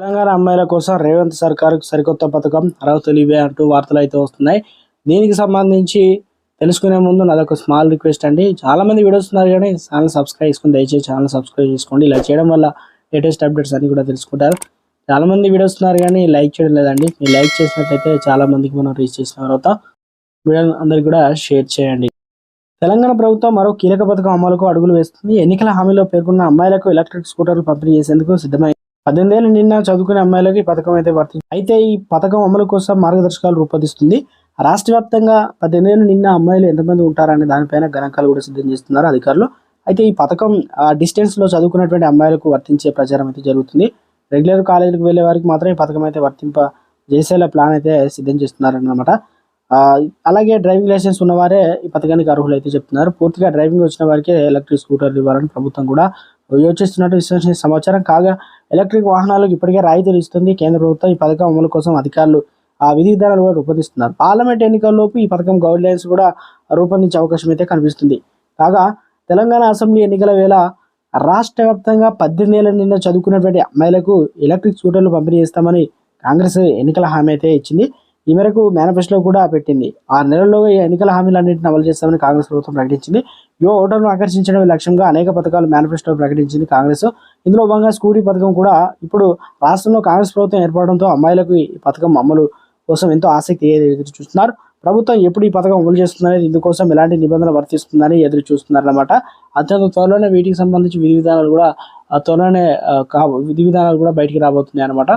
తెలంగాణ అమ్మాయిల కోసం రేవంత్ సర్కార్ సరికొత్త పథకం అర్హతలు ఇవే అంటూ వార్తలు అయితే వస్తున్నాయి. దీనికి సంబంధించి తెలుసుకునే ముందు నాదొక స్మాల్ రిక్వెస్ట్ అండి. చాలా మంది వీడియోస్ ఉన్నారు కానీ ఛానల్ సబ్స్క్రైబ్ చేసుకుని దయచేసి ఛానల్ సబ్స్క్రైబ్ చేసుకోండి. ఇలా చేయడం వల్ల లేటెస్ట్ అప్డేట్స్ అన్ని కూడా తెలుసుకుంటారు. చాలా మంది వీడియోస్ ఉన్నారు కానీ లైక్ చేయడం లేదండి. మీరు లైక్ చేసినట్లయితే చాలా మందికి మనం రీచ్ చేసిన తర్వాత వీడియోని అందరికి కూడా షేర్ చేయండి. తెలంగాణ ప్రభుత్వం మరో కీలక పథకం అమలుకు అడుగులు వేస్తుంది. ఎన్నికల హామీలో పేర్కొన్న అమ్మాయిలకు ఎలక్ట్రిక్ స్కూటర్లు పంపిణీ చేసేందుకు సిద్ధమై పద్దెనిమిది ఏళ్ళు నిన్న చదువుకునే అమ్మాయిలకి పథకం అయితే వర్తింది అయితే ఈ పథకం అమలు కోసం మార్గదర్శకాలు రూపొందిస్తుంది. రాష్ట్ర వ్యాప్తంగా పద్దెనిమిది ఏళ్ళు నిన్న అమ్మాయిలు ఎంతమంది ఉంటారనే దానిపైన గణాంకాలు కూడా సిద్ధం చేస్తున్నారు అధికారులు. అయితే ఈ పథకం డిస్టెన్స్లో చదువుకున్నటువంటి అమ్మాయిలకు వర్తించే ప్రచారం అయితే జరుగుతుంది. రెగ్యులర్ కాలేజీలకు వెళ్ళే వారికి మాత్రం ఈ పథకం అయితే వర్తింప చేసేలా ప్లాన్ అయితే సిద్ధం చేస్తున్నారన్నమాట. అలాగే డ్రైవింగ్ లైసెన్స్ ఉన్నవారే ఈ పథకానికి అర్హులు అయితే చెప్తున్నారు. పూర్తిగా డ్రైవింగ్ వచ్చిన వారికే ఎలక్ట్రిక్ స్కూటర్లు ఇవ్వాలని ప్రభుత్వం కూడా యోచిస్తున్నట్టు విశ్లేషించిన సమాచారం కాగా ఎలక్ట్రిక్ వాహనాలకు ఇప్పటికే రాయితీలు ఇస్తుంది కేంద్ర ప్రభుత్వం ఈ పథకం అమలు కోసం అధికారులు ఆ విధి విధానాలు కూడా రూపొందిస్తున్నారు. పార్లమెంట్ ఎన్నికల్లోపు ఈ పథకం గైడ్ లైన్స్ కూడా రూపొందించే అవకాశం అయితే కనిపిస్తుంది. కాగా తెలంగాణ అసెంబ్లీ ఎన్నికల వేళ రాష్ట్ర వ్యాప్తంగా పద్దెనిమిది ఏళ్ళ నిన్న చదువుకున్నటువంటి అమ్మాయిలకు ఎలక్ట్రిక్ స్కూటర్లు పంపిణీ చేస్తామని కాంగ్రెస్ ఎన్నికల హామీ అయితే ఇచ్చింది. ఈ మేరకు మేనిఫెస్టోలో కూడా పెట్టింది. ఆరు నెలల్లో ఈ ఎన్నికల హామీలన్నింటిని అమలు చేస్తామని కాంగ్రెస్ ప్రభుత్వం ప్రకటించింది. యువ ఓటర్ను ఆకర్షించడమే లక్ష్యంగా అనేక పథకాలు మేనిఫెస్టో ప్రకటించింది కాంగ్రెస్. ఇందులో భాగంగా స్కూటీ పథకం కూడా ఇప్పుడు రాష్ట్రంలో కాంగ్రెస్ ప్రభుత్వం ఏర్పడడంతో అమ్మాయిలకు ఈ పథకం అమలు కోసం ఎంతో ఆసక్తి ఎదురు చూస్తున్నారు. ప్రభుత్వం ఎప్పుడు ఈ పథకం అమలు చేస్తుందనేది ఇందుకోసం ఎలాంటి నిబంధనలు వర్తిస్తుందని ఎదురు చూస్తున్నారన్నమాట. అత్యంత త్వరలోనే వీటికి సంబంధించి విధి విధానాలు కూడా త్వరలోనే కా విధి విధానాలు కూడా బయటికి రాబోతున్నాయి అనమాట